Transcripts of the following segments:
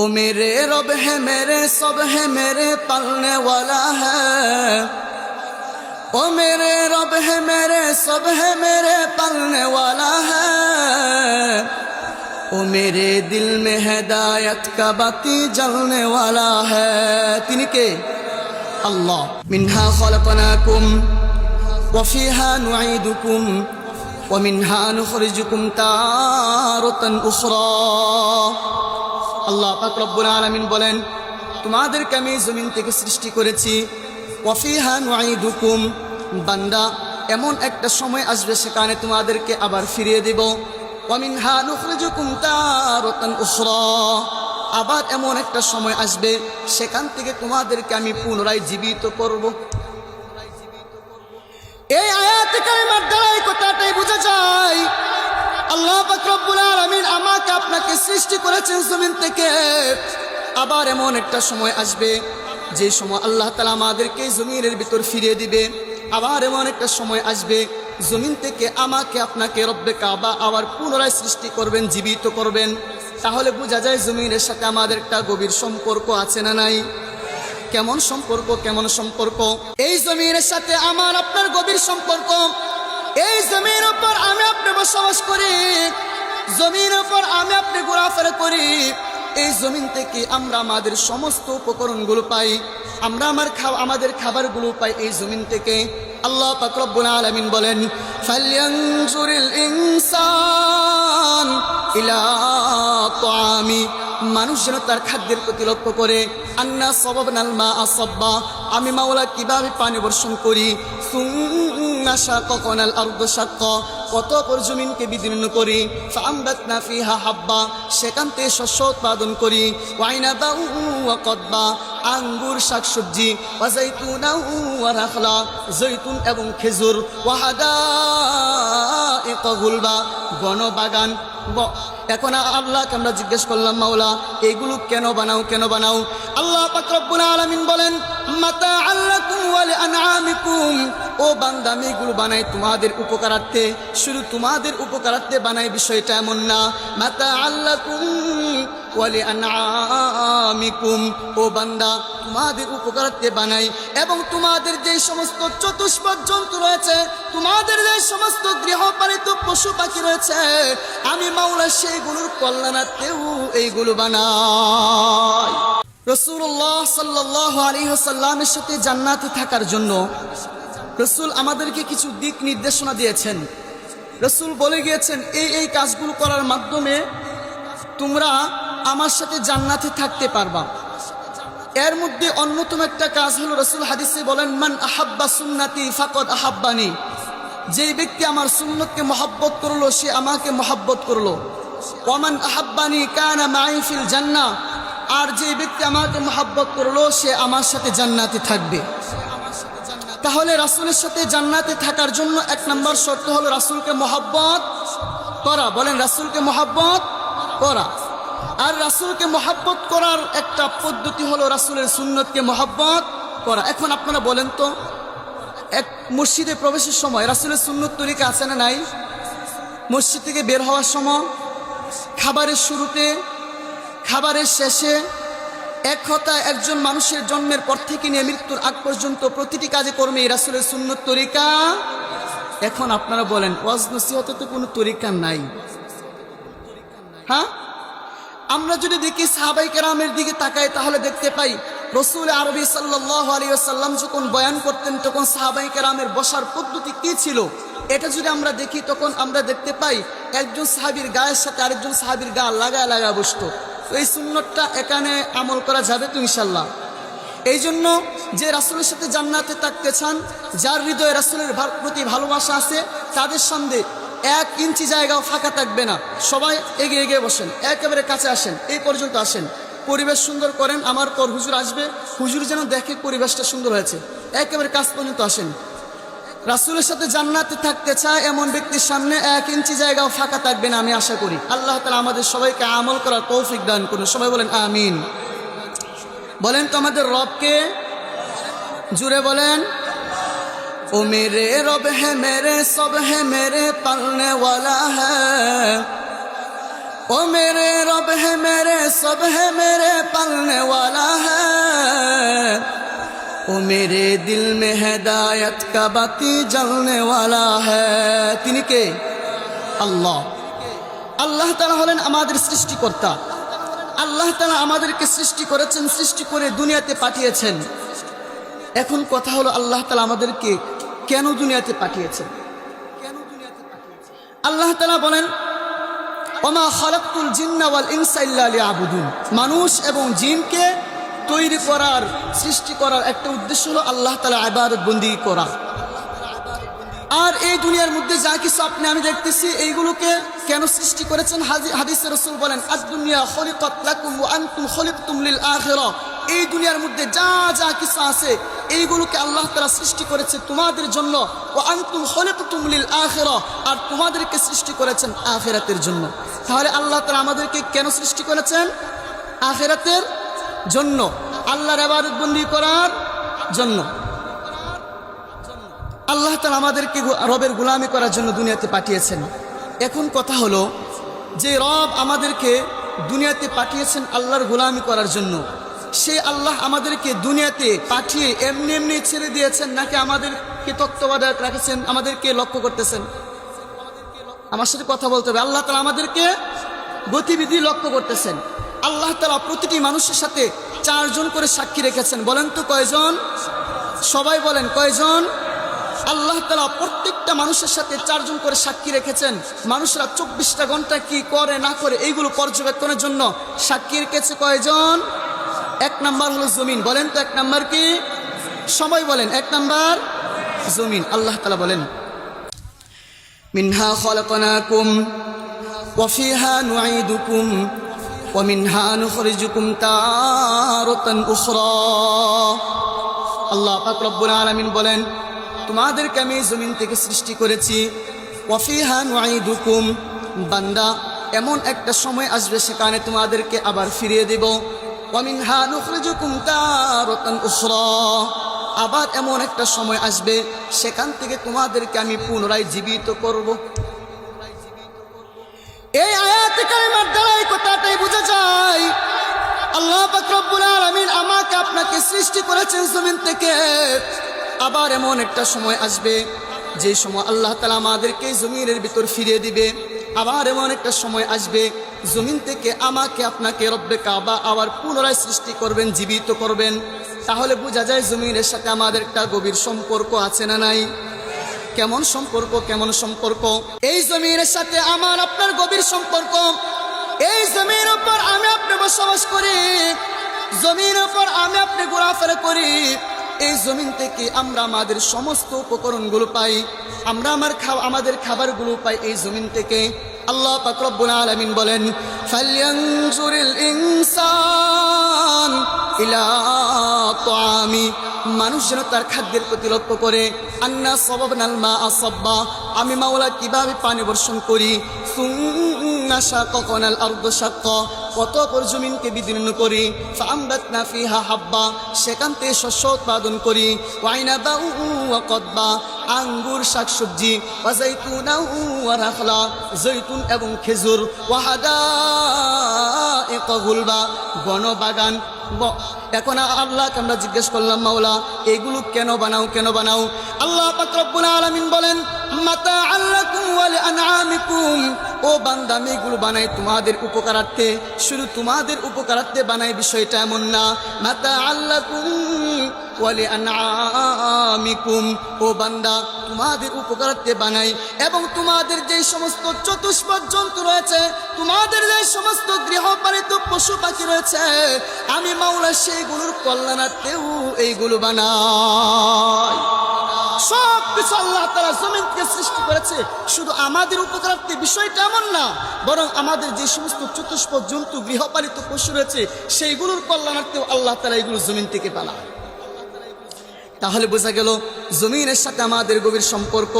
ও মেরে রব হে মেরে, সব হে মেরে পালনে ওলা হো মেরে রব হে মেরে, সব হে মেরে পালনে ওলা হো মেরে দিল মে হদায়ত কা বাতি জলনে ওলা হিনি আল্লাহ। মিনহা খলকনা কুম ওফিহা নুয়াইদুকুম ও মিনহা নুখরিজুকুম তারতন উখরা। আল্লাহ পাক রব্বুল আলামিন বলেন তোমাদেরকে আমি জমিন থেকে সৃষ্টি করেছি। ওয়াফিহা নুআইদুকুম বান্দা, এমন একটা সময় আসবে সেখানে তোমাদেরকে আবার ফিরিয়ে দেব। ওয়ামিনহা নুখরিজুকুম তারাতান উখরা। আবার এমন একটা সময় আসবে সেখান থেকে তোমাদেরকে আমি পুনরায় জীবিত করব। এই আয়াত দ্বারা কথাটাই বোঝা যায় আল্লাহ পাক রব্বুল আলামিন আমাকে আপনাকে সৃষ্টি করেছেন জমিন থেকে। আবার এমন একটা সময় আসবে, যে সময় আল্লাহ তালা আমাদেরকে জমিনের ভিতর ফিরিয়ে দিবে। আবার এমন একটা সময় আসবে, জমিন থেকে আমাকে আপনাকে রব্বে কাবা আবার পুনরায় সৃষ্টি করবেন, জীবিত করবেন। তাহলে বোঝা যায় জমিনের সাথে আমাদের একটা গভীর সম্পর্ক আছে না নাই? কেমন সম্পর্ক কেমন সম্পর্ক? এই জমিনের সাথে আমার আপনার গভীর সম্পর্ক। এই জমির উপর আমি আপনি বসবাস করি, জমির উপর আমি আপনি ঘোরাফেরা করি। এই জমিন থেকে আমরা আমাদের সমস্ত উপকরণগুলো পাই, আমরা আমার খাওয়া, আমাদের খাবারগুলো পাই এই জমিন থেকে। আল্লাহ পাক রব্বুল আলামিন বলেন ফালয়ানজুরিল ইনসান ইলা তাআমি। মানুষ যেন তার খাদ্যের প্রতি লক্ষ্য করে। আন্না সবাব নালমা আসব্বা আমি মাওলা কীভাবে পানি বর্ষণ করি? সুন্নাশা করি? শস্য উৎপাদন করি। বা আঙ্গুর, শাকসবজি, ওয়া জৈতুন এবং খেজুর। ওয়াহাদা গুলবা। বনবাগান। এখন আল্লাহকে আমরা জিজ্ঞেস করলাম, মাওলা, এগুলো কেন বানাও কেন বানাও? আল্লাহ পাক রব্বুল আলামিন বলেন মাতা আল্লাকুম ও বান্দা, আমি এগুলো বানাই তোমাদের উপকারার্থে। শুধু তোমাদের উপকারার্থে বানাই বিষয়টা এমন না। মাতা আল্লাকুম ওয়া লিআনআমিকুম ও বান্দা, তোমাদের উপকারার্থে বানাই। এবং তোমাদের যে সমস্ত চতুষ্পদ জন্তু রয়েছে, তোমাদের যে সমস্ত গৃহপালিত পশু পাখি রয়েছে, আমি মাওলা সেইগুলোর কল্যাণার্থেও এইগুলো বানাই। রসুল্লাহ সাল্লাহ আলী সাল্লামের সাথে জান্নাতে থাকার জন্য রসুল আমাদেরকে কিছু দিক নির্দেশনা দিয়েছেন। রসুল বলে গিয়েছেন, এই এই কাজগুলো করার মাধ্যমে তোমরা আমার সাথে জান্নাতে থাকতে পারবা। এর মধ্যে অন্যতম একটা কাজ হলো, রসুল হাদিসে বলেন, মান আহাব্বা সুন্নাতি ফাকত আহাব্বানি। যেই ব্যক্তি আমার সুন্নতকে মহাব্বত করল, সে আমাকে মহাব্বত করল। ওমান আহাব্বানি কানা মাইফিল জান্না আর যে ব্যক্তি আমাকে মহাব্বত করল, সে আমার সাথে জান্নাতে থাকবে। তাহলে রাসুলের সাথে জান্নাতে থাকার জন্য এক নম্বর শর্ত হলো রাসুলকে মহাব্বত করা। বলেন, রাসুলকে মহাব্বত করা। আর রাসুলকে মহাব্বত করার একটা পদ্ধতি হলো রাসুলের সুন্নতকে মহাব্বত করা। এখন আপনারা বলেন তো, এক মসজিদে প্রবেশের সময় রাসুলের সুন্নত তরিকা আছে না নাই? মসজিদ থেকে বের হওয়ার সময়, খাবারের শুরুতে, খাবারের শেষে এক কথা একজন মানুষের জন্মের পর থেকে নিয়ে মৃত্যুর আগ পর্যন্ত প্রতিটি কাজে কর্মে রাসুলের সুন্নত তরিকা। এখন আপনারা বলেন, ওয়াজ নসিহতে তো কোনো তরিকা নাই। হ্যাঁ? আমরা যদি দেখি সাহাবাই কেরামের দিকে তাকাই, তাহলে দেখতে পাই, রসুল আরবি সাল্লাহ আলিয়াল্লাম যখন বয়ান করতেন, তখন সাহাবাই কেরামের বসার পদ্ধতি কি ছিল? এটা যদি আমরা দেখি, তখন আমরা দেখতে পাই, একজন সাহাবির গায়ের সাথে আরেকজন সাহাবির গা লাগায় লাগায় বসতো। তো এই সুন্নতটা এখানে আমল করা যাবে তো ইনশাল্লাহ এই জন্য যে রাসুলের সাথে জান্নাতে থাকতে চান, যার হৃদয়ে রাসুলের প্রতি ভালোবাসা আছে, তাদের সঙ্গে এক ইঞ্চি জায়গাও ফাঁকা থাকবে না। সবাই এগিয়ে এগিয়ে বসেন, একেবারে কাছে আসেন, এই পর্যন্ত আসেন। পরিবেশ সুন্দর করেন, আমার পর হুজুর আসবে, হুজুর যেন দেখে পরিবেশটা সুন্দর হয়েছে। একেবারে কাছ পর্যন্ত আসেন। রাসুলের সাথে জান্নাতে থাকতে চায় এমন ব্যক্তির সামনে এক ইঞ্চি জায়গাও ফাঁকা থাকবে না, আমি আশা করি। আল্লাহ তালা আমাদের সবাইকে আমল করার তৌফিক দান করুন। সবাই বলেন, আমিন। বলেন তো আমাদের রবকে? জুড়ে বলেন, ও মেরে রব হে মেরে, সব হে মেরে পালনে ও মেরে রব হে মেরে, সব হে মেরে পালনে হ্যাঁ ও মেরে দিল মে হদায়ত কা বাতি হ্যাঁ তিনি কে? আল্লাহ। আল্লাহ তালা হলেন আমাদের সৃষ্টিকর্তা। আল্লাহ তালা আমাদেরকে সৃষ্টি করেছেন, সৃষ্টি করে দুনিয়াতে পাঠিয়েছেন। এখন কথা হলো আল্লাহ তালা আমাদেরকে কেন দুনিয়াতে পাঠিয়েছেন? আল্লাহ তালা বলেন, ওমা খালাকুল জিন্নাওয়াল ইনসাইল্লা আবুদুন মানুষ এবং জিনকে তৈরি করার, সৃষ্টি করার একটা উদ্দেশ্য হলো আল্লাহ তাআলা ইবাদত বন্দি করা। আর এই দুনিয়ার মধ্যে যা কিছু আপনি, আমি দেখতেছি, এইগুলোকে কেন সৃষ্টি করেছেন? হাদিসে রসুল বলেন আজ দুনিয়া খলিকাত লাকুম আনতুম খলিকতুম লিল এই দুনিয়ার মধ্যে যা যা কিছু আছে, এইগুলোকে আল্লাহ তাআলা সৃষ্টি করেছে তোমাদের জন্য। ও আনতুম খলিকতুম লিল আখিরা আর তোমাদেরকে সৃষ্টি করেছেন আখিরাতের জন্য। তাহলে আল্লাহ তাআলা আমাদেরকে কেন সৃষ্টি করেছেন? আখিরাতের জন্য, আল্লাহর ইবাদত বন্দি করার জন্য। আল্লাহ তালা আমাদেরকে রবের গুলামি করার জন্য দুনিয়াতে পাঠিয়েছেন। এখন কথা হলো যে রব আমাদেরকে দুনিয়াতে পাঠিয়েছেন আল্লাহর গুলামি করার জন্য। সে আল্লাহ আমাদেরকে দুনিয়াতে পাঠিয়ে এমনি এমনি ছেড়ে দিয়েছেন, নাকি আমাদেরকে তত্ত্বাবধায়ক রাখেছেন, আমাদেরকে লক্ষ্য করতেছেন? আমার সাথে কথা বলতে হবে। আল্লাহ তালা আমাদেরকে গতিবিধি লক্ষ্য করতেছেন। আল্লাহ তালা প্রতিটি মানুষের সাথে চারজন করে সাক্ষী রেখেছেন বলেন তো কয়জন সবাই বলেন কয়জন আল্লাহ তালা প্রত্যেকটা মানুষের সাথে চারজন করে সাক্ষী রেখেছেন মানুষরা চব্বিশটা ঘন্টা কি করে না করে এইগুলো পর্যবেক্ষণের জন্য সাক্ষী রেখেছে কয়জন এক নাম্বার হলো জমিন বলেন তো এক নাম্বার কি সবাই বলেন এক নাম্বার জমিন আল্লাহ তালা বলেন منها خلقناكم وفيها نعيدكم ومنها نخرجكم تارة أخرى আল্লাহ পাক রব্বুল আলামিন বলেন তোমাদেরকে আমি জমিন থেকে সৃষ্টি করেছি ওয়াফিহা নুআইদুকুম বান্দা এমন একটা সময় আসবে সেখানে তোমাদেরকে আবার ফিরিয়ে দেব ওয়ামিনহা নুখরিজুকুম তারাতান উখরা আবার এমন একটা সময় আসবে সেখান থেকে তোমাদেরকে আমি পুনরায় জীবিত করব এই আয়াত কারিমার দ্বারা এই কথাটাই বোঝা যায়। আল্লাহ পাক রব্বুল আলামিন আমাকে আপনাকে সৃষ্টি করেছেন জমিন থেকে। আবার এমন একটা সময় আসবে, যে সময় আল্লাহ তালা আমাদেরকে জমিনের ভিতর ফিরিয়ে দিবে। আবার এমন একটা সময় আসবে, জমিন থেকে আমাকে আপনাকে রব্বে কাবা আবার পুনরায় সৃষ্টি করবেন, জীবিত করবেন। তাহলে বোঝা যায় জমিনের সাথে আমাদের একটা গভীর সম্পর্ক আছে না নাই? কেমন সম্পর্ক কেমন সম্পর্ক? এই জমিনের সাথে আমার আপনার গভীর সম্পর্ক। এই জমির উপর আমি আপনি বসবাস করি। জমির উপর আমি আপনি ঘোরাফেরা করি। এই জমিন থেকে আমরা আমাদের সমস্ত উপকরণগুলো পাই। আমরা আমার আমাদের খাবারগুলো পাই এই জমিন থেকে। আল্লাহ পাক রব্বুল আলামিন বলেন ফালয়ানজুরিল ইনসান ইলা তাআমি মানুষ যেন তার খাদ্যের প্রতি লক্ষ্য করে। আন্না সবাবনাল মা আসব্বা। আমি মাওলা কীভাবে পানি বর্ষণ করি? সুন্না শাক কনাল আর্দ শাক্কা। কত পর জমিনকে বিদীর্ণ করি ফাআমবাতনা ফিহা হাব্বা, সেখান থেকে শস্য উৎপাদন করি ওয়াইনাবা ওয়া কদবা, আঙ্গুর, শাকসবজি, ওয়া জাইতুনা ওয়া রাখলা, জৈতুন এবং খেজুর, ওয়া হাদাইকা গুলবা, বনবাগান, ব- এখন আল্লাহকে আমরা জিজ্ঞেস করলাম, মাওলা, এগুলো কেন বানাও কেন বানাও? আল্লাহ পাক রব্বুল আলামিন বলেন মাতা আল্লাকুম ওয়াল আনআমিকুম ও বান্দা আমি এগুলো বানাই তোমাদের উপকারার্থে। শুধু তোমাদের উপকারার্থে বানাই বিষয়টা এমন না। মাতা আল্লাকুম ওয়ালি আনআমিকুম। ও বান্দা, তোমাদের উপকারার্থে বানাই এবং তোমাদের যে সমস্ত চতুষ্পদ জন্তু রয়েছে, তোমাদের যে সমস্ত গৃহপালিত পশু পাখি রয়েছে, আমি মাওলা সেইগুলোর কল্যাণার্থেও এইগুলো বানাই। সব কিছু আল্লাহ তারা জমিন থেকে সৃষ্টি করেছে। শুধু আমাদের উপকারার্থে বিষয়টা এমন না, বরং আমাদের যে সমস্ত চতুষ্পদ জন্তু, গৃহপালিত পশু রয়েছে, সেইগুলোর কল্যাণার্থেও আল্লাহ তারা এগুলো জমিন থেকে বানায়। তাহলে বোঝা গেল, জমিনের সাথে আমাদের গভীর সম্পর্ক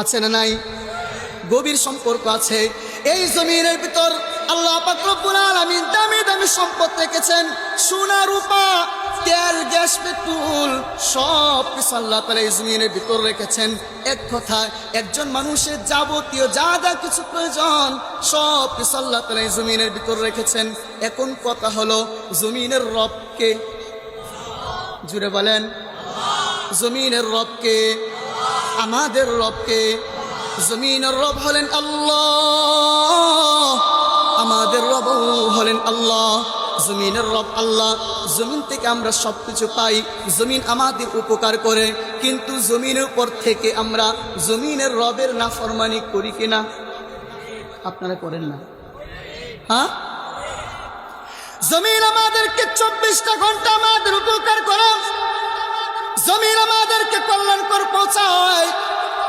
আছে না নাই? গভীর সম্পর্ক আছে। এই জমিনের ভিতর আল্লাহ পাক রব্বুল আলামিন দামি দামি সম্পদ রেখেছেন। সোনা, রূপা তেল গ্যাস পেট্রোল, সব কিছু আল্লাহ তালা এই জমিনের ভিতর রেখেছেন। এক একজন মানুষের যাবতীয় যা যা কিছু প্রয়োজন, সব কিছু আল্লাহ তালা জমিনের ভিতর রেখেছেন। এখন কথা হলো, জমিনের রবকে জুড়ে বলেন, জমিনের রবকে, আমাদের রবকে, জমিনের রব হলেন আল্লাহ। আমাদের রব হলেন আল্লাহ, জমিনের রব আল্লাহ। জমিন থেকে আমরা সব কিছু পাই, জমিন আমাদের উপকার করে, কিন্তু জমিনের উপর থেকে আমরা জমিনের রবের নাফরমানি করি কিনা? আপনারা করেন না। হ্যাঁ? জমিন আমাদেরকে চব্বিশটা ঘণ্টা আমাদের উপকার করে। জমিন আমাদেরকে কল্যাণকর পৌঁছায়।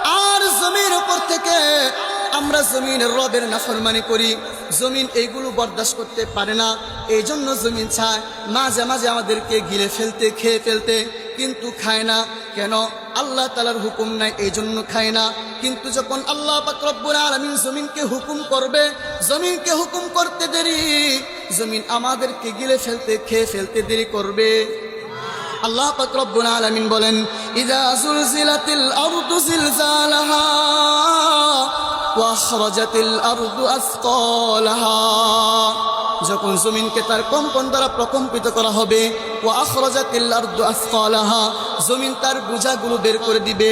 আর জমির উপর থেকে আমরা জমিনের রবের নাফরমানি করি। জমিন এইগুলো বরদাস্ত করতে পারে না। এই জন্য জমিন চায় মাঝে মাঝে আমাদেরকে গিলে ফেলতে, খেয়ে ফেলতে, কিন্তু খায় না। কেন? আল্লাহ তালার হুকুম নাই এই জন্য খায় না। কিন্তু যখন আল্লাহ পাকরব্বুর জমিনকে হুকুম করবে, জমিনকে হুকুম করতে দেরি, জমিন আমাদেরকে গিলে ফেলতে, খেয়ে ফেলতে দেরি করবে। আল্লাহ পাক রব্বুল আলামিন বলেন জিলজালাহা। যখন জমিনকে তার কম্পন দ্বারা প্রকম্পিত করা হবে ও আখরাজাতিল আরদু আসকালাহা জমিন তার বোঝাগুলো বের করে দিবে।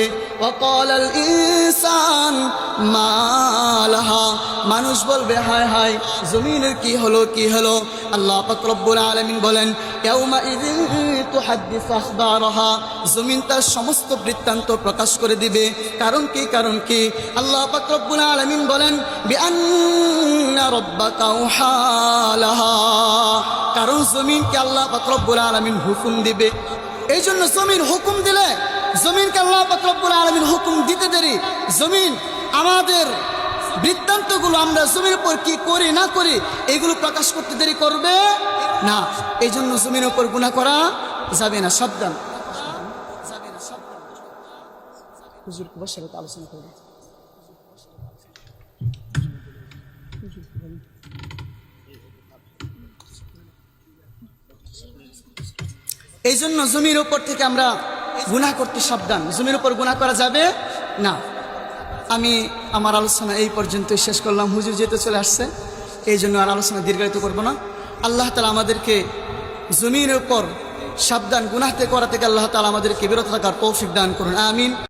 ক্বালাল ইনসান মালাহা মানুষ বলবে, হায় হায়, জমিনের কি হলো কি হলো? আল্লাহ পাক রব্বুল আলামিন বলেন জমিন তার সমস্ত বৃত্তান্ত প্রকাশ করে দিবে। কারণ কি কারণ কি? আল্লাহ পাক রব্বুল আলামিন বলেন কারণ জমিনকে আল্লাহ পাক রব্বুল আলামিন হুকুম দিবে। এই জন্য জমিন হুকুম দিলে, জমিনকে আল্লাহ পাক রব্বুল আলামিন হুকুম দিতে দেরি। জমিন আমাদের বৃত্তান্তগুলো আমরা জমির উপর কি করি, না করি, এগুলো প্রকাশ করতে দেরি করবে না। এই জন্য জমির উপর গুণা করা যাবে না, সাবধান। আলোচনা এই জন্য জমির উপর থেকে আমরা গুনাহ করতে সাবধান। জমির উপর গুনাহ করা যাবে না। আমি আমার আলোচনা এই পর্যন্ত শেষ করলাম। হুজুর যেতে চলে আসছে। এই জন্য আর আলোচনা দীর্ঘায়িত করব না। আল্লাহ তালা আমাদেরকে জমির উপর সাবধান গুনাহতে করা থেকে আল্লাহ তালা আমাদেরকে বিরত থাকার তৌফিক দান করুন। আমিন।